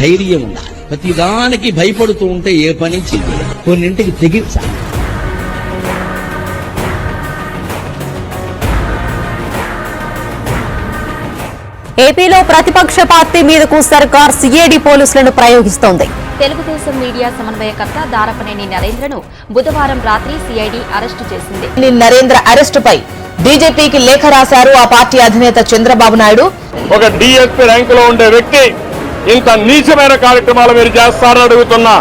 ధైర్యం ఉండాలి. ప్రతిదానికి భయపడుతూ ఉంటే ఏ పని చెయ్యాలి కొన్నింటికి తెగించాలి ఏపీలో ప్రతిపక్ష పార్టీ మీదకు సర్కార్ సిఐడి పోలీసులను ప్రయోగిస్తోంది. తెలుగుదేశం మీడియా సమన్వయకర్త దారపనేని నరేంద్రను బుధవారం రాత్రి సిఐడి అరెస్టు చేసింది. ని నరేంద్ర అరెస్టుపై బీజేపీకి లేఖ రాశారు ఆ పార్టీ అధినేత చంద్రబాబు నాయుడు. ఒక డిఎస్పీ ర్యాంకులో ఉండే వ్యక్తి ఇంత నీచమైన కార్యక్రమాలు మీరు చేస్తారని అడుగుతున్నా.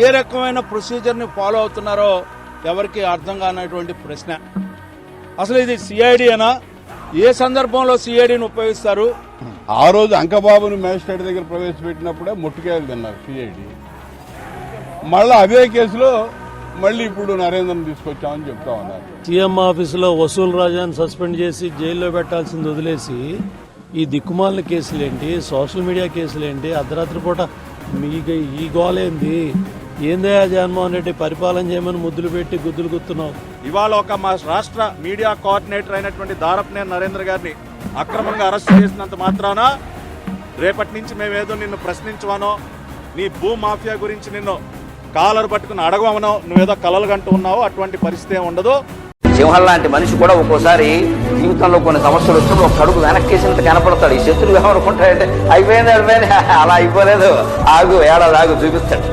ఏ రకమైన ప్రొసీజర్ని ఫాలో అవుతున్నారో ఎవరికి అర్థం కానటువంటి ప్రశ్న. అసలు ఇది సిఐడి అనా ఏ సందర్భంలో సిఐడిని ఉపయోగిస్తారు? ఆ రోజు అంకబాబుని మేజిస్ట్రేట్ దగ్గర ప్రవేశపెట్టినప్పుడే ముట్టుకాయలు తిన్నారు సిఐడి. మళ్ళీ అదే కేసులో మళ్ళీ ఇప్పుడు నరేంద్రని తీసుకొచ్చామని చెప్తా ఉన్నారు. సీఎం ఆఫీసులో వసూలు రాజాని సస్పెండ్ చేసి జైల్లో పెట్టాల్సింది వదిలేసి ఈ దిక్కుమాలిన కేసులేంటి సోషల్ మీడియా కేసులేంటి అర్ధరాత్రి పూట మీకు ఈ గోలేంది? ఏందయ్యా జగన్మోహన్ రెడ్డి పరిపాలన చేయమని ముద్దులు పెట్టి గుద్దులు గుత్తున్నావు? ఇవాళ ఒక మా రాష్ట్ర మీడియా కోఆర్డినేటర్ అయినటువంటి దారపనేని నరేంద్ర గారిని అక్రమంగా అరెస్ట్ చేసినంత మాత్రాన రేపటి నుంచి మేమేదో నిన్ను ప్రశ్నించవానో నీ భూ మాఫియా గురించి నిన్ను కాలర్ పట్టుకుని అడగమనో నువ్వేదో కలలు కంటూ ఉన్నావో అటువంటి పరిస్థితి ఏమి ఉండదు. సింహం లాంటి మనిషి కూడా ఒక్కోసారి జీవితంలో కొన్ని సమస్యలు వచ్చినప్పుడు ఒక అడుగు వెనక్కేసినట్టు కనపడతాడు. ఈ శత్రులు ఏమనుకుంటాడంటే అయిపోయింది అయిపోయింది అలా అయిపోలేదు ఆగు ఏడాది ఆగు చూపిస్తాడు.